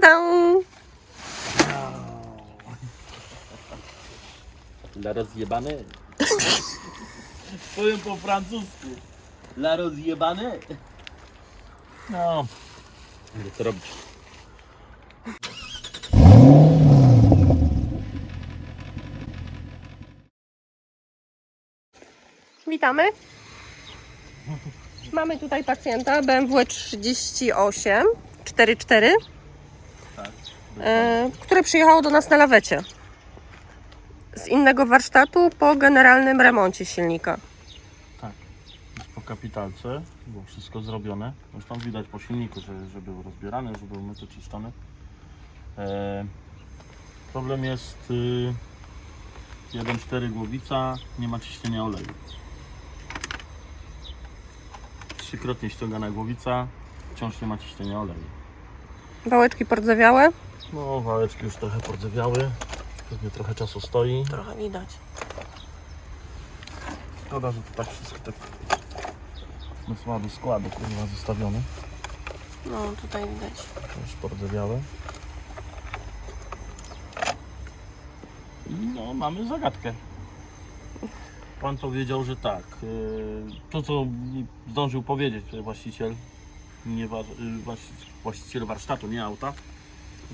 Ta-da! La rozjebane. Powiem po francusku. La rozjebane. No. Będę co robić. Witamy. Mamy tutaj pacjenta BMW 38 44, Tak. e, które przyjechało do nas na lawecie. Z innego warsztatu po generalnym remoncie silnika. Tak. Po kapitalce. Było wszystko zrobione. Zresztą widać po silniku, że, że był rozbierany, że był myty, czyszczony. E, problem jest y, 1.4 głowica, nie ma ciśnienia oleju. Trzykrotnie ściągana głowica, wciąż nie ma ciśnienia oleju. Wałeczki pordzewiałe. No, wałeczki już trochę pordzewiały. Pewnie trochę czasu stoi. Trochę widać. Szkoda, że to tak wszystko tak na słaby składu kurwa zostawiony. No tutaj widać. Już pordzewiałe. I no, mamy zagadkę. Pan powiedział, że tak. yy, To, co mi zdążył powiedzieć właściciel, nie wa- właści- właściciel warsztatu, nie auta,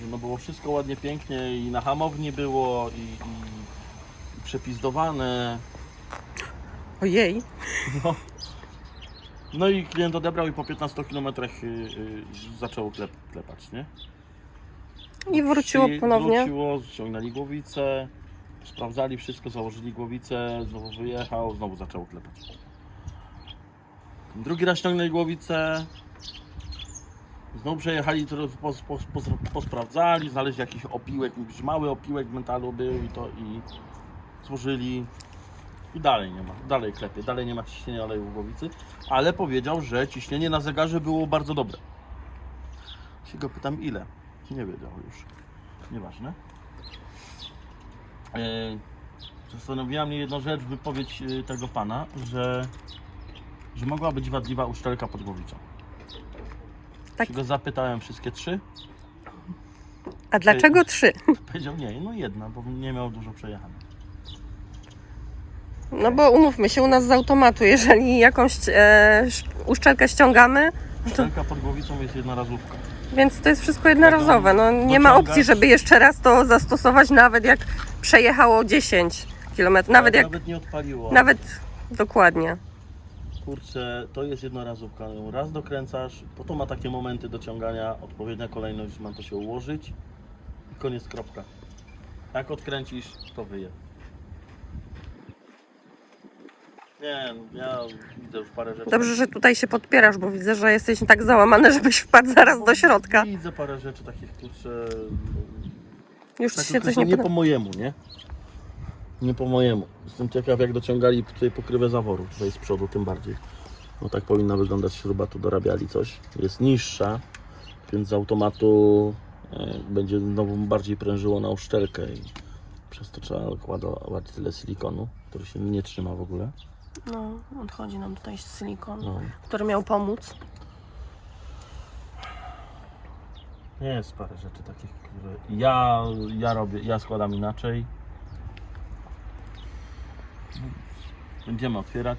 że no było wszystko ładnie, pięknie i na hamowni było i, i, i przepizdowane, Ojej. No. no i klient odebrał i po 15 km y, y, zaczęło klep, klepać, nie? I wróciło I ponownie. Wróciło, ściągnęli głowicę, sprawdzali wszystko, założyli głowicę, znowu wyjechał, znowu zaczęło klepać. Drugi raz ściągnęli głowicę, znowu przejechali, pos, pos, pos, posprawdzali, znaleźli jakiś opiłek, jakiś mały opiłek metalu był i to i złożyli i dalej nie ma, dalej klepie, dalej nie ma ciśnienia oleju w głowicy, ale powiedział, że ciśnienie na zegarze było bardzo dobre. Się go pytam ile, nie wiedział już, nieważne. E, Zastanowiła mnie jedna rzecz, wypowiedź e, tego pana, że, że mogła być wadliwa uszczelka pod głowicą. Tak. Go zapytałem wszystkie trzy, A dlaczego trzy? powiedział nie, no jedna, bo nie miał dużo przejechane. No bo umówmy się, u nas z automatu, jeżeli jakąś e, sz- uszczelkę ściągamy, Uszczelka pod głowicą jest jednorazówka. Więc to jest wszystko jednorazowe. No, nie ma opcji, żeby jeszcze raz to zastosować, nawet jak przejechało 10 km. Nawet Ale jak. Nawet nie odpaliło. Nawet dokładnie. Kurczę, to jest jednorazówka. Ją Raz dokręcasz, to to ma takie momenty dociągania, odpowiednia kolejność, ma to się ułożyć i koniec, kropka. Jak odkręcisz, to wyje. Nie, ja widzę już parę rzeczy. Dobrze, że tutaj się podpierasz, bo widzę, że jesteś tak załamany, żebyś wpadł zaraz do środka. Widzę parę rzeczy takich, kurczę, Już tak ci się coś nie, nie po mojemu, nie? Nie po mojemu. Jestem ciekaw, jak dociągali tutaj pokrywę zaworu, tutaj z przodu tym bardziej. No tak powinna wyglądać śruba, tu dorabiali coś. Jest niższa, więc z automatu e, będzie znowu bardziej prężyło na uszczelkę i przez to trzeba ładować tyle silikonu, który się nie trzyma w ogóle. No, odchodzi nam tutaj silikon, No. który miał pomóc. Jest parę rzeczy takich, które ja, ja robię, ja składam inaczej. Będziemy otwierać.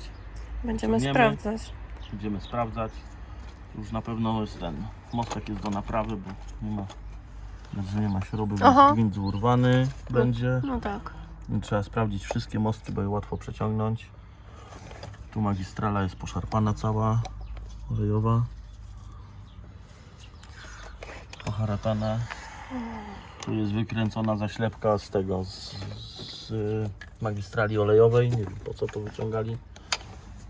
Będziemy Ciągniemy. sprawdzać. Będziemy sprawdzać. Już na pewno jest ten mostek jest do naprawy, bo nie ma, że nie ma śruby, Aha. więc gwint zurwany będzie. No tak. I Trzeba sprawdzić wszystkie mostki, bo je łatwo przeciągnąć. Tu magistrala jest poszarpana cała, olejowa. Poharatana. Tu jest wykręcona zaślepka z tego, z, z y, magistrali olejowej. Nie wiem po co to wyciągali.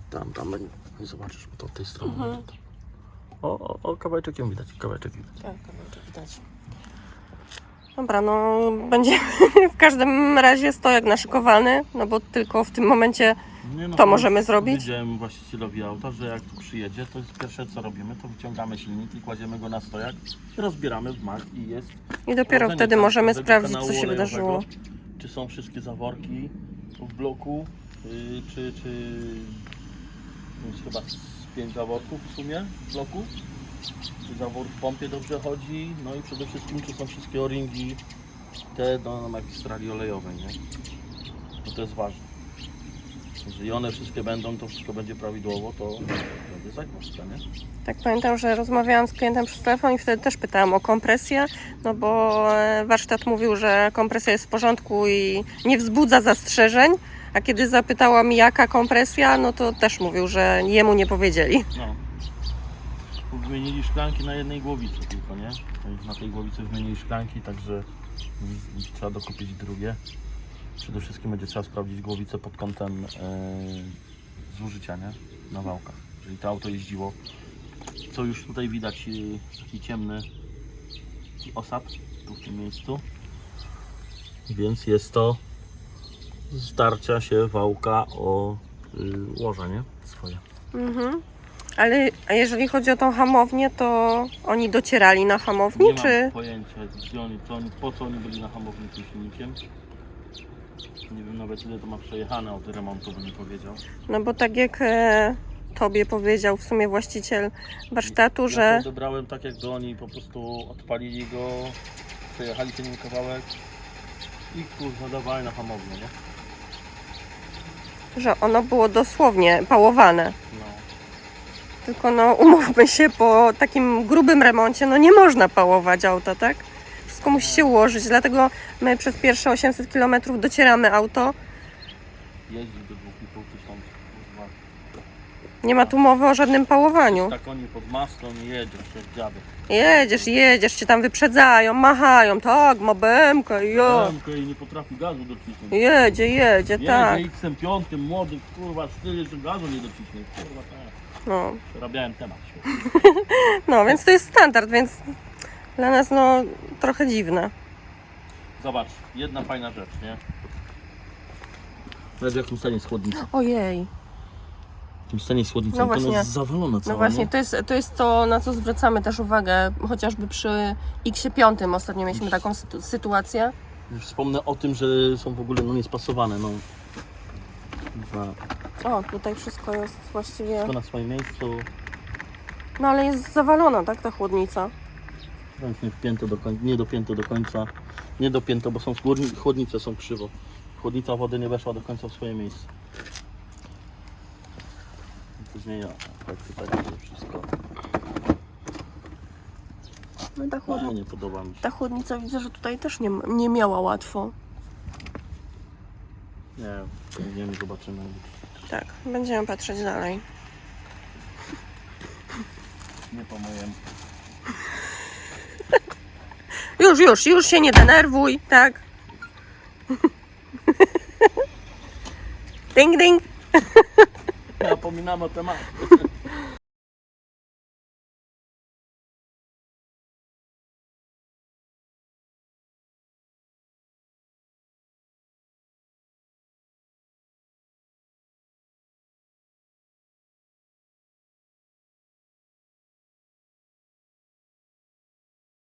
Tam, tam, nie zobaczysz, bo to od tej strony. Mhm. będzie. O, o, o, kawałeczek ją widać, kawałeczek widać. Tak, kawałeczek widać. Dobra, no będzie w każdym razie stojak naszykowany, no bo tylko w tym momencie Nie, no, To możemy zrobić? Powiedziałem właścicielowi auta, że jak tu przyjedzie, to jest pierwsze co robimy, to wyciągamy silnik i kładziemy go na stojak, rozbieramy w mak i jest. i dopiero wtedy możemy tego sprawdzić, kanału co się olejowego, wydarzyło. Czy są wszystkie zaworki w bloku, yy, czy, czy jest chyba z pięć zaworków w sumie w bloku. Czy zawór w pompie dobrze chodzi, no i przede wszystkim czy są wszystkie o-ringi te do magistrali olejowej, nie? To jest ważne. Jeżeli one wszystkie będą, to wszystko będzie prawidłowo, to będzie zagwozdka, nie? Tak pamiętam, że rozmawiałam z klientem przez telefon i wtedy też pytałam o kompresję, no bo e, warsztat mówił, że kompresja jest w porządku i nie wzbudza zastrzeżeń, a kiedy zapytałam jaka kompresja, no to też mówił, że jemu nie powiedzieli. No. Wymienili szklanki na jednej głowicy tylko, nie? Na tej głowicy wymienili szklanki, także trzeba dokupić drugie. Przede wszystkim będzie trzeba sprawdzić głowicę pod kątem e, zużycia, nie? Na wałkach. Jeżeli to auto jeździło, co już tutaj widać, e, taki ciemny osad tu w tym miejscu. Więc jest to starcia się wałka o y, łoże, nie? Swoje. Mhm. Ale a jeżeli chodzi o tą hamownię, to oni docierali na hamowni, Nie czy... mam pojęcia, gdzie oni, co oni, po co oni byli na hamowni tym silnikiem. Nie wiem nawet ile to ma przejechane od remontu, bym nie powiedział. No bo tak jak e, tobie powiedział w sumie właściciel warsztatu, Ja że... to odebrałem tak jakby oni po prostu odpalili go, przejechali ten nim kawałek i kurwa dawali na hamownię, nie? że ono było dosłownie pałowane. Tylko no umówmy się, po takim grubym remoncie no nie można pałować auta, tak? Wszystko musi się ułożyć, dlatego my przez pierwsze 800 km docieramy auto. Jeździ do 2,5 tysiąca. kurwa. Nie ma tu mowy o żadnym pałowaniu. Tak oni pod maską jedziesz, jak dziadek. Jedziesz, jedziesz, cię tam wyprzedzają, machają, tak, ma BMK, jo. Ramkę i nie potrafi gazu docisnąć. Jedzie, jedzie, Jedzie tak. XM5, młody, kurwa, styl, że gazu nie dociśnie. Kurwa, tak. No, Zarabiałem temat. no, więc to jest standard, więc dla nas no trochę dziwne. Zobacz, jedna fajna rzecz, nie? Zobacz w jakim stanie jest chłodnica. Ojej. Jakim stanie jest chłodnica, No ona właśnie. jest zawalona cała, No właśnie, nie? to jest, to jest to, na co zwracamy też uwagę, chociażby przy X5 ostatnio mieliśmy taką sytu- sytuację. Już Wspomnę o tym, że są w ogóle no, niespasowane, no. Dwa. O, tutaj wszystko jest właściwie. Wszystko na swoim miejscu, No ale jest zawalona, tak, ta chłodnica. więc nie wpięte do końca, nie dopięte do końca. Nie dopięte, bo są chłodni- chłodnice są krzywo. Chłodnica wody nie weszła do końca w swoje miejsce. Później ja, tak wszystko. No ta. No, nie podoba mi się. ta chłodnica widzę, że tutaj też nie, nie miała łatwo. Nie, nie wiem, zobaczymy. Tak, będziemy patrzeć dalej. Nie po mojemu. Już, już, już się nie denerwuj, tak? ding, ding. Napominam o temacie.